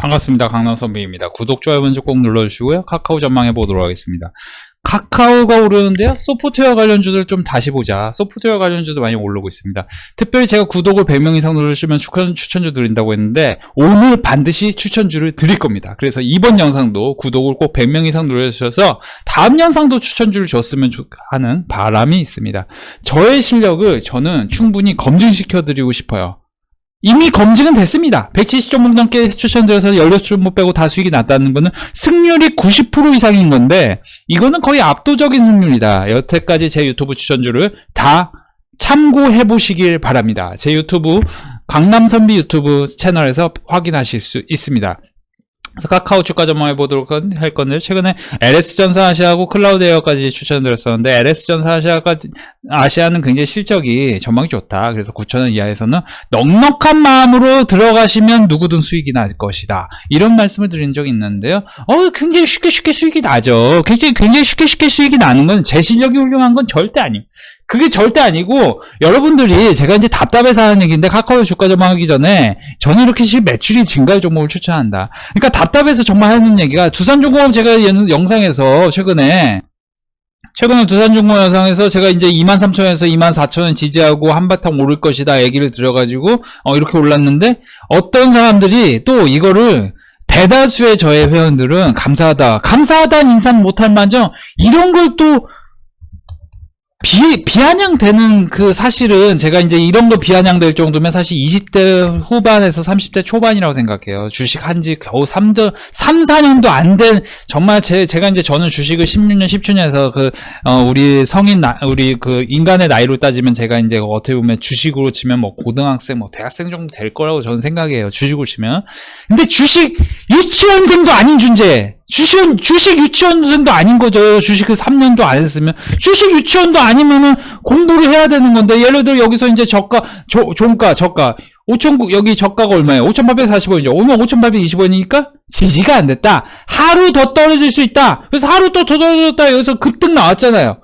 반갑습니다. 강남 선배입니다. 구독, 좋아요 먼저 꼭 눌러주시고요. 카카오 전망해 보도록 하겠습니다. 카카오가 오르는데요. 소프트웨어 관련주들 좀 다시 보자. 소프트웨어 관련주도 많이 오르고 있습니다. 특별히 제가 구독을 100명 이상 누르시면 추천, 추천주 드린다고 했는데 오늘 반드시 추천주를 드릴 겁니다. 그래서 이번 영상도 구독을 꼭 100명 이상 눌러주셔서 다음 영상도 추천주를 줬으면 좋- 하는 바람이 있습니다. 저의 실력을 저는 충분히 검증시켜 드리고 싶어요. 이미 검증은 됐습니다. 170점 넘게 추천드려서 16점 못 빼고 다 수익이 났다는 거는 승률이 90% 이상인 건데 이거는 거의 압도적인 승률이다. 여태까지 제 유튜브 추천주를 다 참고해 보시길 바랍니다. 제 유튜브 강남선비 유튜브 채널에서 확인하실 수 있습니다. 카카오 주가 전망해 보도록 건- 할 건데 최근에 LS 전사 아시아하고 클라우드 에어까지 추천드렸었는데 LS 전사 아시아까지 아시아는 굉장히 실적이 전망이 좋다. 그래서 9,000원 이하에서는 넉넉한 마음으로 들어가시면 누구든 수익이 날 것이다. 이런 말씀을 드린 적이 있는데요. 어, 굉장히 쉽게 쉽게 수익이 나죠. 굉장히, 굉장히 쉽게 쉽게 수익이 나는 건 제 실력이 훌륭한 건 절대 아니에요. 그게 절대 아니고, 여러분들이 제가 이제 답답해서 하는 얘기인데, 카카오 주가 전망하기 전에, 저는 이렇게 실 매출이 증가할 종목을 추천한다. 그러니까 답답해서 정말 하는 얘기가, 두산중공업 제가 연- 영상에서 최근에, 최근에 두산중공 영상에서 제가 이제 23,000원에서 24,000원 지지하고 한바탕 오를 것이다 얘기를 들어가지고 어, 이렇게 올랐는데 어떤 사람들이 또 이거를 대다수의 저의 회원들은 감사하다. 감사하다는 인상 못할 만정 이런 걸또 비, 비아냥되는 그 사실은 제가 이제 이런 거 비아냥될 정도면 사실 20대 후반에서 30대 초반이라고 생각해요. 주식 한 지 겨우 3, 3, 4년도 안 된 정말 제, 제가 이제 저는 주식을 16년, 17년에서 그, 어, 우리 성인, 나, 우리 그 인간의 나이로 따지면 제가 이제 어떻게 보면 주식으로 치면 뭐 고등학생, 뭐 대학생 정도 될 거라고 저는 생각해요. 주식으로 치면. 근데 주식 유치원생도 아닌 존재. 주식, 주식 유치원생도 아닌 거죠. 주식을 3년도 안 했으면. 주식 유치원도 아니면은 공부를 해야 되는 건데, 예를 들어 여기서 이제 저가, 조, 종가, 저가. 5천, 여기 저가가 얼마예요? 5,840원이죠. 오늘 5,820원이니까 지지가 안 됐다. 하루 더 떨어질 수 있다. 그래서 하루 또 더 떨어졌다. 여기서 급등 나왔잖아요.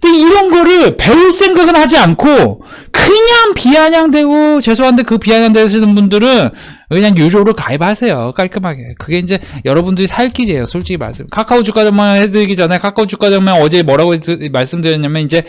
근데 이런 거를 배울 생각은 하지 않고 그냥 비아냥대고 죄송한데 그 비아냥대시는 분들은 그냥 유료로 가입하세요. 깔끔하게. 그게 이제 여러분들이 살 길이에요 솔직히 말씀. 카카오 주가 전망 해드리기 전에 카카오 주가 전망 어제 뭐라고 했- 말씀드렸냐면 이제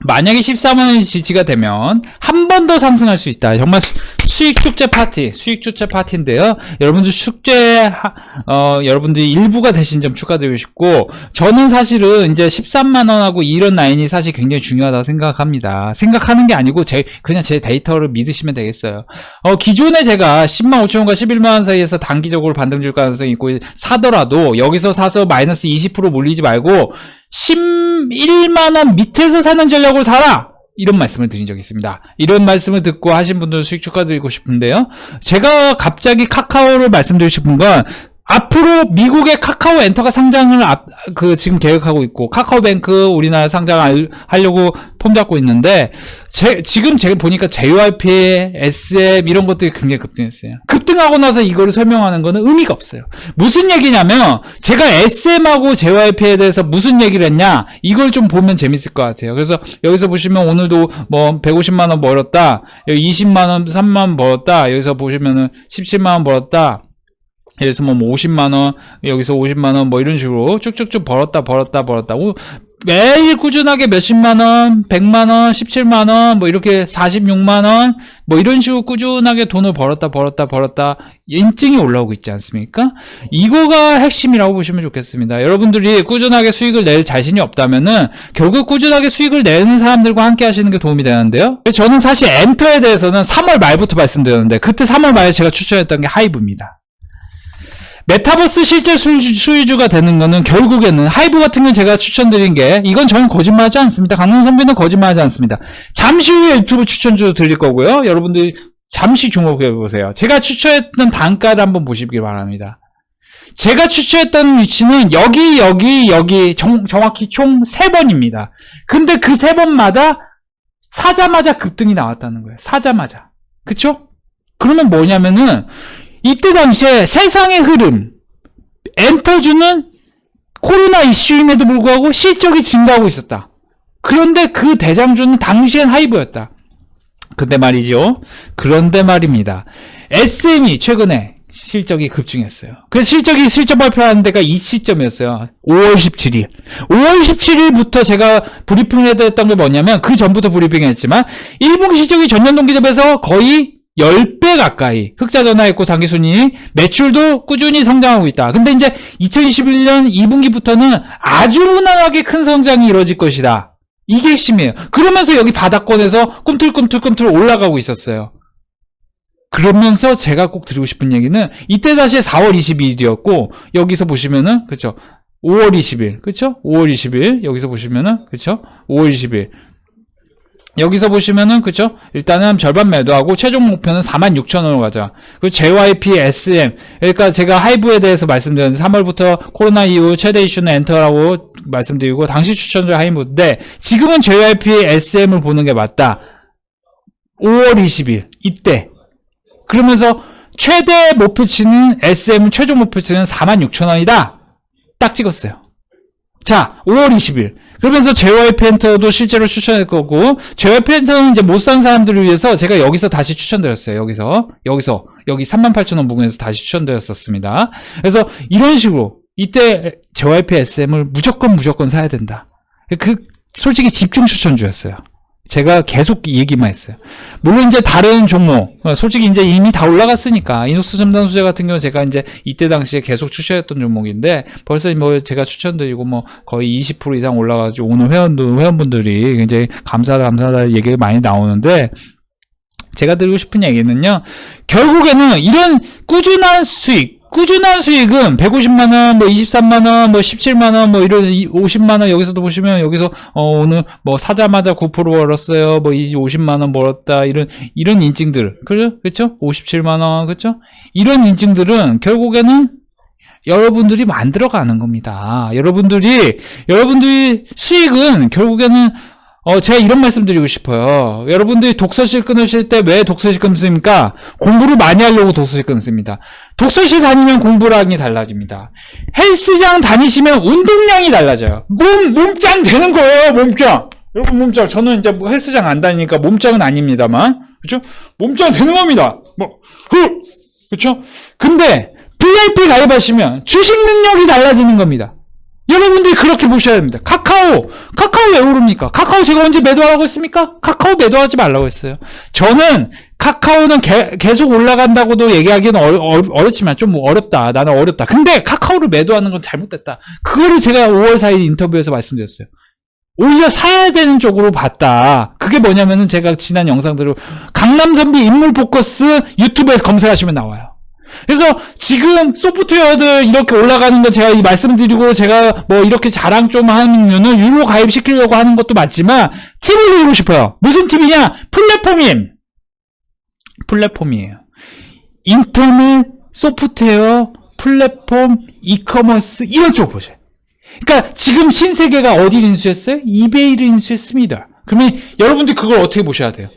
만약에 13원이 지지가 되면 한 번 더 상승할 수 있다. 정말 수- 수익 축제 파티, 수익 축제 파티인데요. 여러분들 축제, 하- 어, 여러분들이 일부가 되신 점 축하드리고 싶고, 저는 사실은 이제 13만 원하고 이런 라인이 사실 굉장히 중요하다고 생각합니다. 생각하는 게 아니고, 제, 그냥 제 데이터를 믿으시면 되겠어요. 어, 기존에 제가 10만 5천 원과 11만 원 사이에서 단기적으로 반등 줄 가능성이 있고, 사더라도, 여기서 사서 마이너스 20% 몰리지 말고, 11만 원 밑에서 사는 전략을 사라! 이런 말씀을 드린 적이 있습니다. 이런 말씀을 듣고 하신 분들 수익 축하드리고 싶은데요. 제가 갑자기 카카오를 말씀드리고 싶은 건 앞으로 미국의 카카오 엔터가 상장을 앞, 그 지금 계획하고 있고 카카오뱅크 우리나라 상장을 하려고 폼 잡고 있는데 제, 지금 제가 보니까 JYP, SM 이런 것들이 굉장히 급등했어요. 급등하고 나서 이거를 설명하는 거는 의미가 없어요. 무슨 얘기냐면 제가 SM하고 JYP에 대해서 무슨 얘기를 했냐 이걸 좀 보면 재밌을 것 같아요. 그래서 여기서 보시면 오늘도 뭐 150만 원 벌었다, 여기 20만 원, 3만 원 벌었다, 여기서 보시면은 17만 원 벌었다. 여기서 뭐 50만 원, 여기서 50만 원, 뭐 이런 식으로 쭉쭉쭉 벌었다, 벌었다, 벌었다. 오, 매일 꾸준하게 몇십만 원, 100만 원, 17만 원, 뭐 이렇게 46만 원, 뭐 이런 식으로 꾸준하게 돈을 벌었다, 벌었다, 벌었다. 인증이 올라오고 있지 않습니까? 이거가 핵심이라고 보시면 좋겠습니다. 여러분들이 꾸준하게 수익을 낼 자신이 없다면은 결국 꾸준하게 수익을 내는 사람들과 함께 하시는 게 도움이 되는데요. 저는 사실 엔터에 대해서는 3월 말부터 말씀드렸는데 그때 3월 말에 제가 추천했던 게 하이브입니다. 메타버스 실제 수주, 수주가 되는 거는 결국에는 하이브 같은 경우 제가 추천드린 게 이건 저는 거짓말하지 않습니다. 강릉 선배는 거짓말하지 않습니다. 잠시 후에 유튜브 추천주도 드릴 거고요. 여러분들이 잠시 주목해 보세요. 제가 추천했던 단가를 한번 보시길 바랍니다. 제가 추천했던 위치는 여기 여기 여기 정, 정확히 총세 번입니다. 근데 그세 번마다 사자마자 급등이 나왔다는 거예요. 사자마자. 그쵸? 그러면 뭐냐면은 이때 당시에 세상의 흐름, 엔터주는 코로나 이슈임에도 불구하고 실적이 증가하고 있었다. 그런데 그 대장주는 당시엔 하이브였다. 근데 말이죠. 그런데 말입니다. SM이 최근에 실적이 급증했어요. 그 실적이 실적 발표하는 데가 이 시점이었어요. 5월 17일. 5월 17일부터 제가 브리핑을 했던 게 뭐냐면 그 전부터 브리핑을 했지만 1분기 실적이 전년 동기 대비해서 거의 10배 가까이 흑자 전환했고 당기순이 매출도 꾸준히 성장하고 있다. 근데 이제 2021년 2분기부터는 아주 무난하게 큰 성장이 이루어질 것이다. 이게 핵심이에요. 그러면서 여기 바닥권에서 꿈틀꿈틀꿈틀 올라가고 있었어요. 그러면서 제가 꼭 드리고 싶은 얘기는 이때 다시 4월 22일이었고 여기서 보시면은 그쵸 5월 20일 그쵸 5월 20일 여기서 보시면은 그쵸 5월 20일 여기서 보시면은 그쵸? 일단은 절반 매도하고 최종 목표는 46,000원으로 가자. 그리고 JYP SM 그러니까 제가 하이브에 대해서 말씀드렸는데 3월부터 코로나 이후 최대 이슈는 엔터라고 말씀드리고 당시 추천들 하이브인데 지금은 JYP SM을 보는 게 맞다. 5월 20일. 이때. 그러면서 최대 목표치는 SM 최종 목표치는 46,000원이다. 딱 찍었어요. 자, 5월 20일. 그러면서 JY 펜터도 실제로 추천할 거고, JY 펜터는 이제 못 산 사람들을 위해서 제가 여기서 다시 추천드렸어요. 여기서. 여기서. 여기 38,000원 부근에서 다시 추천드렸었습니다. 그래서 이런 식으로, 이때 JYP SM을 무조건 무조건 사야 된다. 그, 솔직히 집중 추천주였어요. 제가 계속 이 얘기만 했어요. 물론 이제 다른 종목, 어, 솔직히 이제 이미 다 올라갔으니까, 이노스 첨단 수제 같은 경우는 제가 이제 이때 당시에 계속 추천했던 종목인데, 벌써 뭐 제가 추천드리고 뭐 거의 20% 이상 올라가지고 오늘 회원도, 회원분들이 굉장히 감사하다, 감사하다 얘기가 많이 나오는데, 제가 드리고 싶은 얘기는요, 결국에는 이런 꾸준한 수익, 꾸준한 수익은 150만원, 뭐 23만원, 뭐 17만원, 뭐 이런 50만원 여기서도 보시면 여기서 어, 오늘 뭐 사자마자 9% 벌었어요. 뭐 50만원 벌었다. 이런, 이런 인증들. 그죠? 그쵸? 57만원. 그쵸? 이런 인증들은 결국에는 여러분들이 만들어가는 겁니다. 여러분들이, 여러분들이 수익은 결국에는 어, 제가 이런 말씀 드리고 싶어요. 여러분들이 독서실 끊으실 때 왜 독서실 끊습니까? 공부를 많이 하려고 독서실 끊습니다. 독서실 다니면 공부량이 달라집니다. 헬스장 다니시면 운동량이 달라져요. 몸, 몸짱 되는 거예요, 몸짱. 여러분, 몸짱. 저는 이제 뭐 헬스장 안 다니니까 몸짱은 아닙니다만. 그죠? 몸짱 되는 겁니다. 뭐, 후! 그쵸? 근데, VIP 가입하시면 주식 능력이 달라지는 겁니다. 여러분들이 그렇게 보셔야 됩니다. 카카오, 카카오 왜 오릅니까? 카카오 제가 언제 매도하라고 했습니까? 카카오 매도하지 말라고 했어요. 저는 카카오는 개, 계속 올라간다고도 얘기하기는 어렵, 지만좀 어렵다. 나는 어렵다. 근데 카카오를 매도하는 건 잘못됐다. 그거를 제가 5월 4일 인터뷰에서 말씀드렸어요. 오히려 사야 되는 쪽으로 봤다. 그게 뭐냐면은 제가 지난 영상들을 강남선비 인물 포커스 유튜브에서 검색하시면 나와요. 그래서 지금 소프트웨어들 이렇게 올라가는 거 제가 말씀드리고 제가 뭐 이렇게 자랑 좀 하는 이유는 유로 가입시키려고 하는 것도 맞지만 팁을 드리고 싶어요. 무슨 팁이냐? 플랫폼임. 플랫폼이에요. 인터넷, 소프트웨어, 플랫폼, 이커머스 이런 쪽 보세요. 그러니까 지금 신세계가 어디를 인수했어요? 이베이를 인수했습니다. 그러면 여러분들 그걸 어떻게 보셔야 돼요?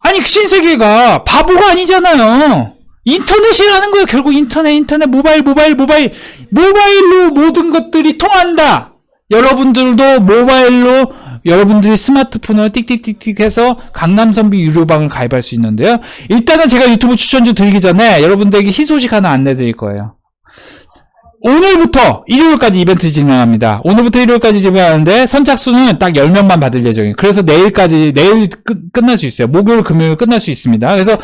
아니 신세계가 바보가 아니잖아요. 인터넷이라는 거예요. 결국 인터넷, 인터넷, 모바일, 모바일, 모바일. 모바일로 모든 것들이 통한다. 여러분들도 모바일로 여러분들이 스마트폰을 띡띡띡띡 해서 강남선비 유료방을 가입할 수 있는데요. 일단은 제가 유튜브 추천주 드리기 전에 여러분들에게 희소식 하나 안내 드릴 거예요. 오늘부터 일요일까지 이벤트 진행합니다. 오늘부터 일요일까지 진행하는데 선착순은 딱 10명만 받을 예정이에요. 그래서 내일까지 내일 끝, 끝날 수 있어요. 목요일 금요일 끝날 수 있습니다. 그래서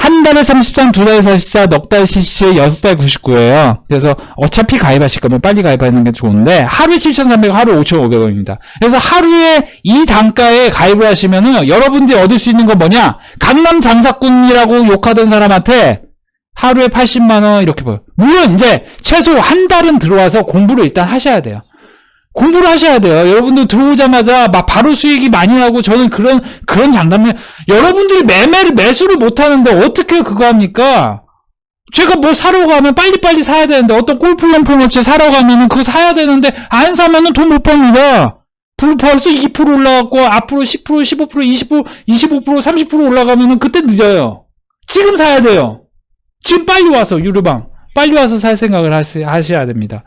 한 달에 33, 두 달에 44, 넉 달 77, 여섯 달 99예요. 그래서 어차피 가입하실 거면 빨리 가입하는 게 좋은데 하루에 7,300원, 하루 5,500원입니다. 그래서 하루에 이 단가에 가입을 하시면은 여러분들이 얻을 수 있는 건 뭐냐? 강남 장사꾼이라고 욕하던 사람한테 하루에 80만 원 이렇게 보여. 물론 이제 최소 한 달은 들어와서 공부를 일단 하셔야 돼요. 공부를 하셔야 돼요. 여러분들 들어오자마자 막 바로 수익이 많이 나고 저는 그런 그런 장담을 여러분들이 매매를 매수를 못 하는데 어떻게 그거 합니까? 제가 뭐 사러 가면 빨리빨리 사야 되는데 어떤 골프 용품 업체 사러 가면은 그거 사야 되는데 안 사면은 돈 못 법니다. 벌써 2% 올라갔고 앞으로 10%, 15%, 20%, 25%, 30% 올라가면은 그때 늦어요. 지금 사야 돼요. 지금 빨리 와서 유료방 빨리 와서 살 생각을 하셔야 됩니다.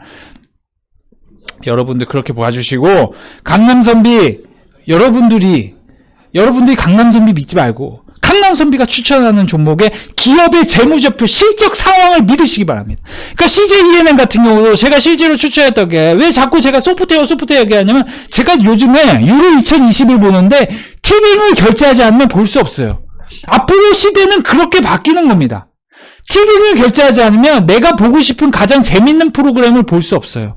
여러분들 그렇게 봐주시고 강남 선비 여러분들이 여러분들이 강남 선비 믿지 말고 강남 선비가 추천하는 종목의 기업의 재무제표 실적 상황을 믿으시기 바랍니다. 그러니까 CJENM 같은 경우도 제가 실제로 추천했던 게 왜 자꾸 제가 소프트웨어 소프트웨어 얘기하냐면 제가 요즘에 유로 2020을 보는데 티빙을 결제하지 않으면 볼 수 없어요. 앞으로 시대는 그렇게 바뀌는 겁니다. 티빙을 결제하지 않으면 내가 보고 싶은 가장 재밌는 프로그램을 볼 수 없어요.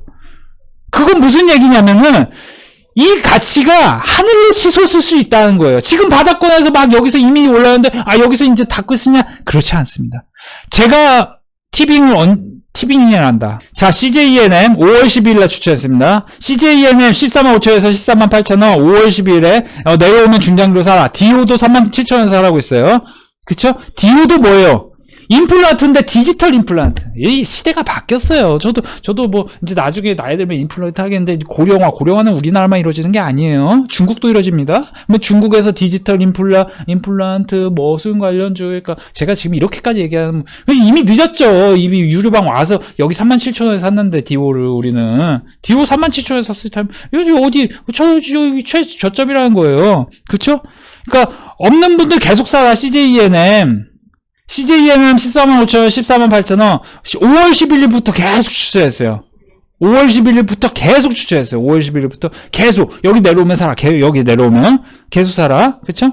그건 무슨 얘기냐면은 이 가치가 하늘로 치솟을 수 있다는 거예요. 지금 바닥권에서 막 여기서 이미 올라오는데 아 여기서 이제 닫고 있으냐? 그렇지 않습니다. 제가 티빙을 언 티빙이란다. 자, CJENM 5월 10일 날 추천했습니다. CJENM 14만 5천에서 14만 8천 원 5월 10일에 어, 내려오면 중장기로 사라. 디오도 3만 7천 원 사라고 있어요. 그쵸? 디오도 뭐예요? 임플란트인데 디지털 임플란트. 이 시대가 바뀌었어요. 저도 저도 뭐 이제 나중에 나이 들면 임플란트 하겠는데 고령화 고령화는 우리나라만 이루어지는 게 아니에요. 중국도 이루어집니다. 뭐 중국에서 디지털 임플라 임플란트 뭐 수은 관련주 그러니까 제가 지금 이렇게까지 얘기하면 이미 늦었죠. 이미 유료방 와서 여기 37,000원에 샀는데 디오를 우리는 디오 37,000원에 샀을 때 여기 어디 저 여기 최 저점이라는 거예요. 그렇죠? 그러니까 없는 분들 계속 사라 CJENM CJENM 14만 5천원, 14만 8천원, 5월 11일부터 계속 추천했어요. 5월 11일부터 계속 추천했어요. 5월 11일부터 계속 여기 내려오면. 개- 여기 내려오면 계속 사라. 그쵸?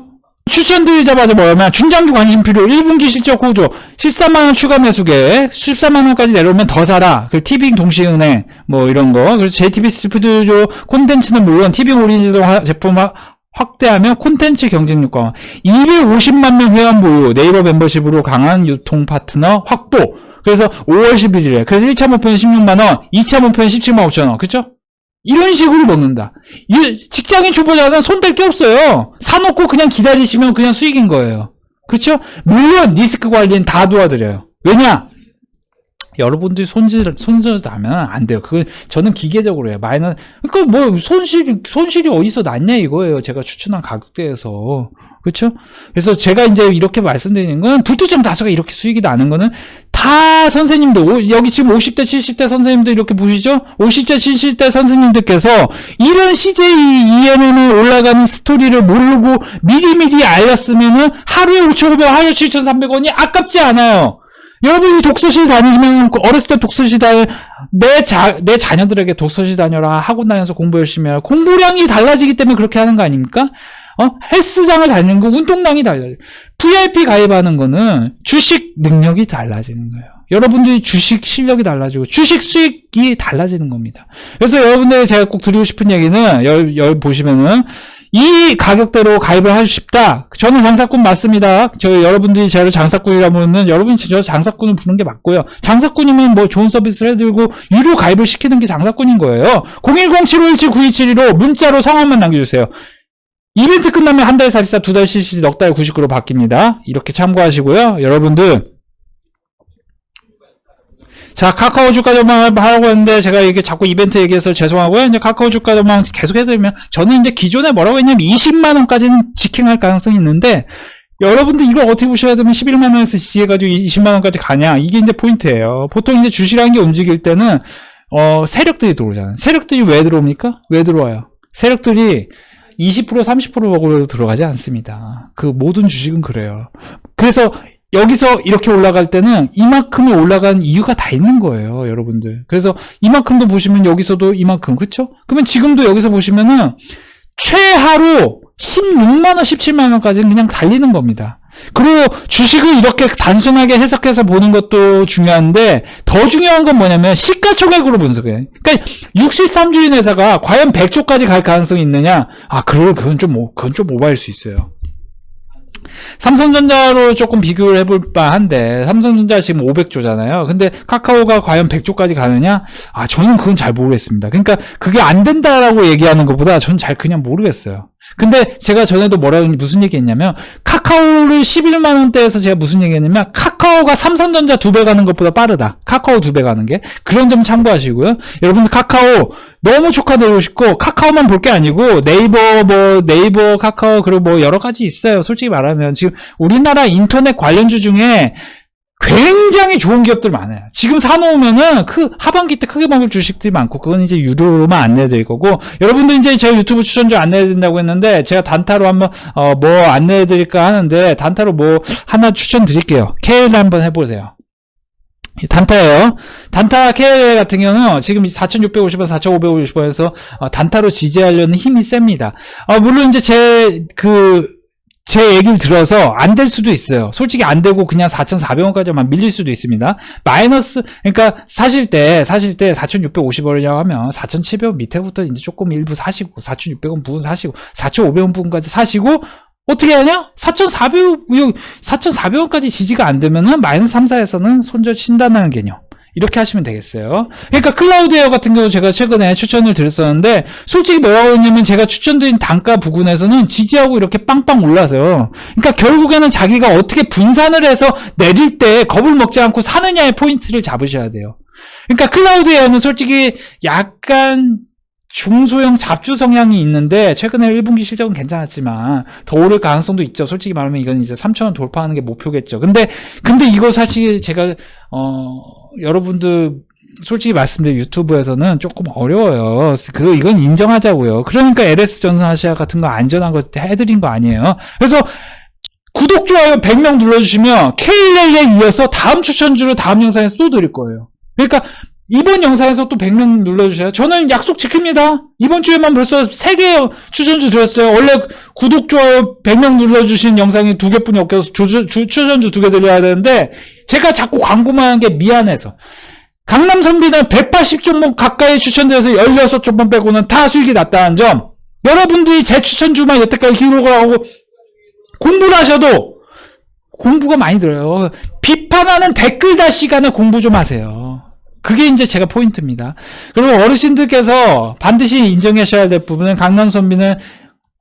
추천드리자마자 뭐냐면 중장기 관심 필요 1분기 실적 호조 13만원 추가 매수 계획 14만원까지 내려오면 더 사라 그 티빙 동시은행 뭐 이런 거 그래서 JTBC 푸드조 콘텐츠는 물론 티빙 오리지널 화- 제품 화- 확대하며 콘텐츠 경쟁력 강화 250만 명 회원 보유 네이버 멤버십으로 강한 유통 파트너 확보 그래서 5월 11일에 그래서 1차 목표는 16만원 2차 목표는 17만 5천원 그쵸? 이런 식으로 먹는다. 이 직장인 초보자는 손댈 게 없어요. 사놓고 그냥 기다리시면 그냥 수익인 거예요. 그쵸? 물론 리스크 관리는 다 도와드려요. 왜냐? 여러분들이 손질, 손질 나면 안 돼요. 그건 저는 기계적으로 해요. 마이너스, 그러니까 뭐 손실이, 손실이 어디서 났냐 이거예요. 제가 추천한 가격대에서. 그쵸? 그래서 제가 이제 이렇게 말씀드리는 건 부투점 다수가 이렇게 수익이 나는 거는 다 선생님들, 오- 여기 지금 50대, 70대 선생님들 이렇게 보시죠? 50대, 70대 선생님들께서 이런 CJ ENM에 올라가는 스토리를 모르고 미리미리 알렸으면은 하루에 5,500원, 하루에 7,300원이 아깝지 않아요. 여러분이 독서실 다니시면 그 어렸을 때 독서실 다녀 내 자, 내 자녀들에게 독서실 다녀라 학원 다녀서 공부 열심히 해라 공부량이 달라지기 때문에 그렇게 하는 거 아닙니까? 어 헬스장을 다니는 거 운동량이 달라요. VIP 가입하는 거는 주식 능력이 달라지는 거예요. 여러분들이 주식 실력이 달라지고 주식 수익이 달라지는 겁니다. 그래서 여러분들 제가 꼭 드리고 싶은 얘기는 여, 여 보시면은 이 가격대로 가입을 하고 싶다. 저는 장사꾼 맞습니다. 저 여러분들이 저를 장사꾼이라고 하면 여러분이 저 장사꾼을 부르는 게 맞고요. 장사꾼이면 뭐 좋은 서비스를 해드리고 유료 가입을 시키는 게 장사꾼인 거예요. 010-7517-9272로 문자로 성함만 남겨주세요. 이벤트 끝나면 한달 사비사 두달 CC 넉달 99로 바뀝니다. 이렇게 참고하시고요. 여러분들 자, 카카오 주가 전망을 하라고 했는데, 제가 이게 자꾸 이벤트 얘기해서 죄송하고요. 이제 카카오 주가 전망 계속 해드리면, 저는 이제 기존에 뭐라고 했냐면, 20만 원까지는 직행할 가능성이 있는데, 여러분들 이걸 어떻게 보셔야 되면 11만 원에서 지지해가지고 20만 원까지 가냐. 이게 이제 포인트예요. 보통 이제 주식이라는 게 움직일 때는, 어, 세력들이 들어오잖아요. 세력들이 왜 들어옵니까? 왜 들어와요? 세력들이 20% 30% 먹으러 들어가지 않습니다. 그 모든 주식은 그래요. 그래서 여기서 이렇게 올라갈 때는 이만큼이 올라간 이유가 다 있는 거예요, 여러분들. 그래서 이만큼도 보시면 여기서도 이만큼, 그쵸? 그러면 지금도 여기서 보시면은 최하로 16만원, 17만원까지는 그냥 달리는 겁니다. 그리고 주식을 이렇게 단순하게 해석해서 보는 것도 중요한데 더 중요한 건 뭐냐면 시가총액으로 분석해. 그러니까 63주인 회사가 과연 100조까지 갈 가능성이 있느냐? 아, 그걸 그건 좀 오- 그건 좀 오버할 수 있어요. 삼성전자로 조금 비교를 해볼 바한데 삼성전자 지금 500조잖아요. 근데 카카오가 과연 100조까지 가느냐? 아 저는 그건 잘 모르겠습니다. 그러니까 그게 안 된다라고 얘기하는 것보다 저는 잘 그냥 모르겠어요. 근데 제가 전에도 뭐라고 무슨 얘기했냐면 카카오를 11만 원대에서 제가 무슨 얘기했냐면 카카오가 삼성전자 두 배 가는 것보다 빠르다. 카카오 두 배 가는 게 그런 점 참고하시고요. 여러분들 카카오 너무 축하드리고 싶고 카카오만 볼 게 아니고 네이버 뭐 네이버 카카오 그리고 뭐 여러 가지 있어요. 솔직히 말하면 지금 우리나라 인터넷 관련주 중에 굉장히 좋은 기업들 많아요. 지금 사놓으면은 크, 하반기 때 크게 먹을 주식들이 많고, 그건 이제 유료로만 안내해드릴 거고, 여러분들 이제 제가 유튜브 추천주 안내해드린다고 했는데, 제가 단타로 한번, 어, 뭐 안내해드릴까 하는데, 단타로 뭐 하나 추천드릴게요. KL 한번 해보세요. 이 단타예요. 단타 KL 같은 경우는 지금 4,650원, 4,550원에서 어, 단타로 지지하려는 힘이 셉니다. 어, 물론 이제 제 그, 제 얘기를 들어서 안 될 수도 있어요. 솔직히 안 되고 그냥 4,400원까지만 밀릴 수도 있습니다. 마이너스, 그러니까 사실 때, 사실 때 4,650원이라고 하면 4,700원 밑에부터 이제 조금 일부 사시고, 4,600원 부분 사시고, 4,500원 부분까지 사시고, 어떻게 하냐? 4,400원, 4,400원까지 지지가 안 되면은 마이너스 3, 4에서는 손절 친다는 개념. 이렇게 하시면 되겠어요. 그러니까 클라우드웨어 같은 경우 제가 최근에 추천을 드렸었는데 솔직히 뭐라고 했냐면 제가 추천드린 단가 부근에서는 지지하고 이렇게 빵빵 올라서요. 그러니까 결국에는 자기가 어떻게 분산을 해서 내릴 때 겁을 먹지 않고 사느냐의 포인트를 잡으셔야 돼요. 그러니까 클라우드웨어는 솔직히 약간 중소형 잡주 성향이 있는데 최근에 1분기 실적은 괜찮았지만 더 오를 가능성도 있죠. 솔직히 말하면 이건 이제 3천원 돌파하는 게 목표겠죠. 근데 근데 이거 사실 제가 어 여러분들 솔직히 말씀드린 유튜브에서는 조금 어려워요. 그 이건 인정하자고요. 그러니까 LS 전선 아시아 같은 거 안전한 거 해드린 거 아니에요. 그래서 구독 좋아요 100명 눌러주시면 KLL에 이어서 다음 추천주를 다음 영상에서 또 드릴 거예요. 그러니까 이번 영상에서 또 100명 눌러주세요. 저는 약속 지킵니다. 이번 주에만 벌써 3개 추천주 드렸어요. 원래 구독, 좋아요 100명 눌러주신 영상이 두 개뿐이 없어서 주, 주, 추천주 두개 드려야 되는데 제가 자꾸 광고만 한 게 미안해서 강남 선비는 180종목 가까이 추천돼서 16종목 빼고는 다 수익이 났다는 점 여러분들이 제 추천주만 여태까지 기록을 하고 공부를 하셔도 공부가 많이 들어요. 비판하는 댓글 달 시간에 공부 좀 하세요. 그게 이제 제가 포인트입니다. 그리고 어르신들께서 반드시 인정하셔야 될 부분은 강남 선비는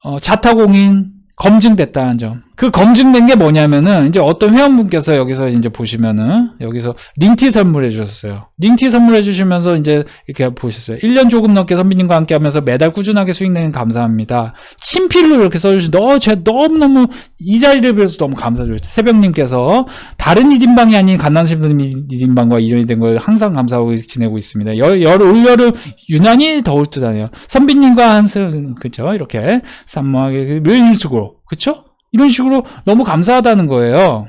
어, 자타공인 검증됐다는 점. 그 검증된 게 뭐냐면은 이제 어떤 회원분께서 여기서 이제 보시면은 여기서 링티 선물해 주셨어요. 링티 선물해 주시면서 이제 이렇게 보셨어요. 1년 조금 넘게 선비님과 함께 하면서 매달 꾸준하게 수익 내는 감사합니다. 친필로 이렇게 써주신데 어, 제가 너무너무 이 자리를 빌어서 너무 감사드려요. 새벽님께서 다른 1인방이 아닌 갓난신부님 1인방과 인연이 된 걸 항상 감사하고 지내고 있습니다. 열, 열, 올여름 유난히 더울 듯 하네요. 선비님과 한슬, 그죠? 이렇게 산모하게 묘일식으로, 그쵸? 이런 식으로 너무 감사하다는 거예요.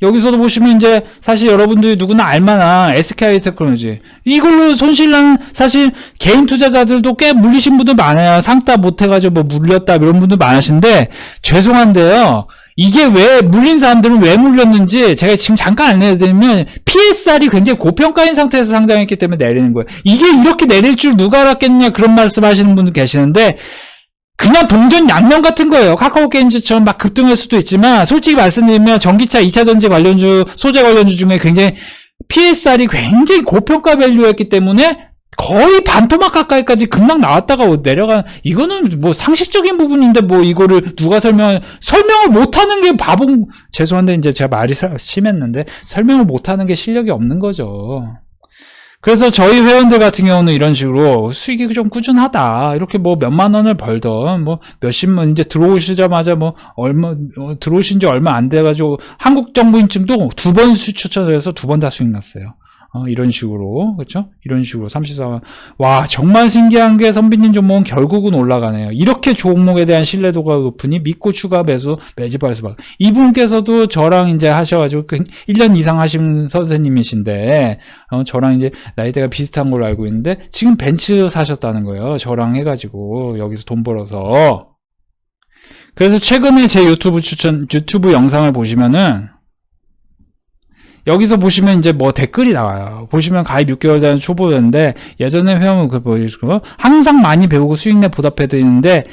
여기서도 보시면 이제 사실 여러분들이 누구나 알만한 SKI 테크놀로지 이걸로 손실난 사실 개인 투자자들도 꽤 물리신 분들 많아요. 상따 못해가지고 뭐 물렸다 이런 분들 많으신데 죄송한데요. 이게 왜 물린 사람들은 왜 물렸는지 제가 지금 잠깐 안내해드리면 PSR이 굉장히 고평가인 상태에서 상장했기 때문에 내리는 거예요. 이게 이렇게 내릴 줄 누가 알았겠냐 그런 말씀하시는 분들 계시는데 그냥 동전 양면 같은 거예요. 카카오 게임즈처럼 막 급등할 수도 있지만 솔직히 말씀드리면 전기차 2차 전지 관련주, 소재 관련주 중에 굉장히 PSR이 굉장히 고평가 밸류였기 때문에 거의 반토막 가까이까지 급락 나왔다가 내려간 이거는 뭐 상식적인 부분인데 뭐 이거를 누가 설명 설명을 못하는 게 바보 죄송한데 이제 제가 말이 심했는데 설명을 못하는 게 실력이 없는 거죠. 그래서 저희 회원들 같은 경우는 이런 식으로 수익이 좀 꾸준하다. 이렇게 뭐 몇만 원을 벌던 뭐 몇십만 이제 들어오시자마자 뭐 얼마 어, 들어오신 지 얼마 안 돼 가지고 한국 정부 인증도 두 번 추천을 해서 두 번 다 수익 났어요. 어, 이런 식으로 그렇죠? 이런 식으로 34만 와 정말 신기한 게 선비님 종목은 결국은 올라가네요. 이렇게 종목에 대한 신뢰도가 높으니 믿고 추가 매수 매집할 수밖에. 이분께서도 저랑 이제 하셔가지고 1년 이상 하신 선생님이신데 어, 저랑 이제 나이대가 비슷한 걸로 알고 있는데 지금 벤츠 사셨다는 거예요. 저랑 해가지고 여기서 돈 벌어서 그래서 최근에 제 유튜브 추천 유튜브 영상을 보시면은 여기서 보시면 이제 뭐 댓글이 나와요. 보시면 가입 6개월 된 초보였는데 예전에 회원은 그 보여주고 항상 많이 배우고 수익 내 보답해 드리는데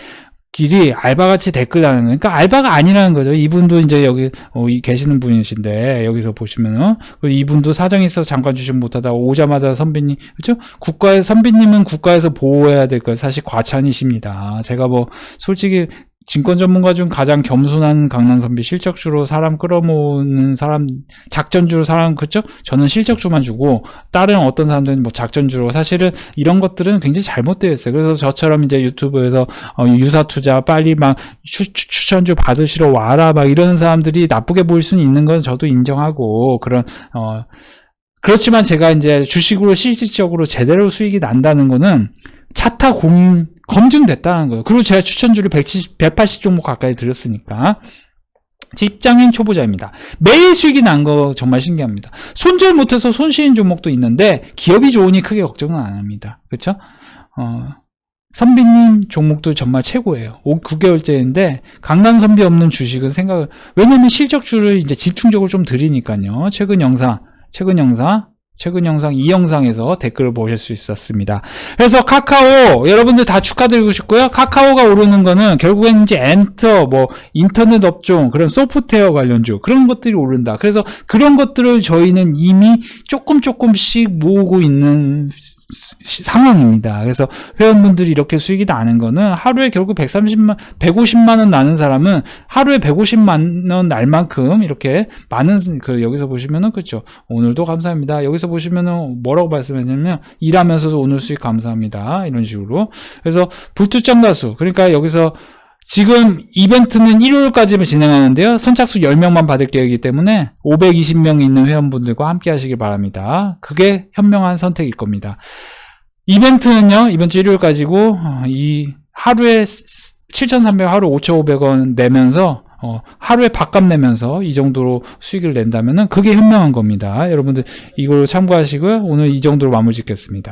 길이 알바같이 댓글 다는 그러니까 알바가 아니라는 거죠. 이분도 이제 여기 어, 계시는 분이신데 여기서 보시면은 이분도 사정이 있어서 잠깐 주시 못하다 오자마자 선배님 그렇죠? 국가의 선배님은 국가에서 보호해야 될 거예요. 사실 과찬이십니다. 제가 뭐 솔직히 증권 전문가 중 가장 겸손한 강남선비 실적주로 사람 끌어모으는 사람 작전주로 사람 그렇죠? 저는 실적주만 주고 다른 어떤 사람들은 뭐 작전주로 사실은 이런 것들은 굉장히 잘못되어 있어요. 그래서 저처럼 이제 유튜브에서 어, 유사 투자 빨리 막 추, 추- 추천주 받으시러 와라 막 이러는 사람들이 나쁘게 보일 수는 있는 건 저도 인정하고 그런 어 그렇지만 제가 이제 주식으로 실질적으로 제대로 수익이 난다는 거는 차타 공 검증됐다는 거예요. 그리고 제가 추천주를 170, 180 종목 가까이 드렸으니까. 직장인 초보자입니다. 매일 수익이 난 거 정말 신기합니다. 손절 못해서 손실인 종목도 있는데 기업이 좋으니 크게 걱정은 안 합니다. 그렇죠? 어, 선비님 종목도 정말 최고예요. 5, 9개월째인데 강남 선비 없는 주식은 생각을 왜냐면 실적주를 이제 집중적으로 좀 드리니까요. 최근 영상, 최근 영상, 최근 영상 이 영상에서 댓글을 보실 수 있었습니다. 그래서 카카오 여러분들 다 축하드리고 싶고요. 카카오가 오르는 거는 결국엔 이제 엔터 뭐 인터넷 업종 그런 소프트웨어 관련주 그런 것들이 오른다. 그래서 그런 것들을 저희는 이미 조금 조금씩 모으고 있는 시- 상황입니다. 그래서 회원분들이 이렇게 수익이 나는 거는 하루에 결국 130만 150만 원 나는 사람은 하루에 150만 원 날 만큼 이렇게 많은 그 여기서 보시면은 그렇죠. 오늘도 감사합니다. 여기서 보시면은 뭐라고 말씀하냐면 일하면서도 오늘 수익 감사합니다. 이런 식으로. 그래서 불투점 가수. 그러니까 여기서 지금 이벤트는 일요일까지 진행하는데요. 선착수 10명만 받을 계획이기 때문에 520명 있는 회원분들과 함께 하시길 바랍니다. 그게 현명한 선택일 겁니다. 이벤트는요, 이번 주 일요일까지고, 어, 이 하루에 7,300, 하루 5,500원 내면서 어, 하루에 밥값 내면서 이 정도로 수익을 낸다면은 그게 현명한 겁니다. 여러분들 이걸 참고하시고요. 오늘 이 정도로 마무리 짓겠습니다.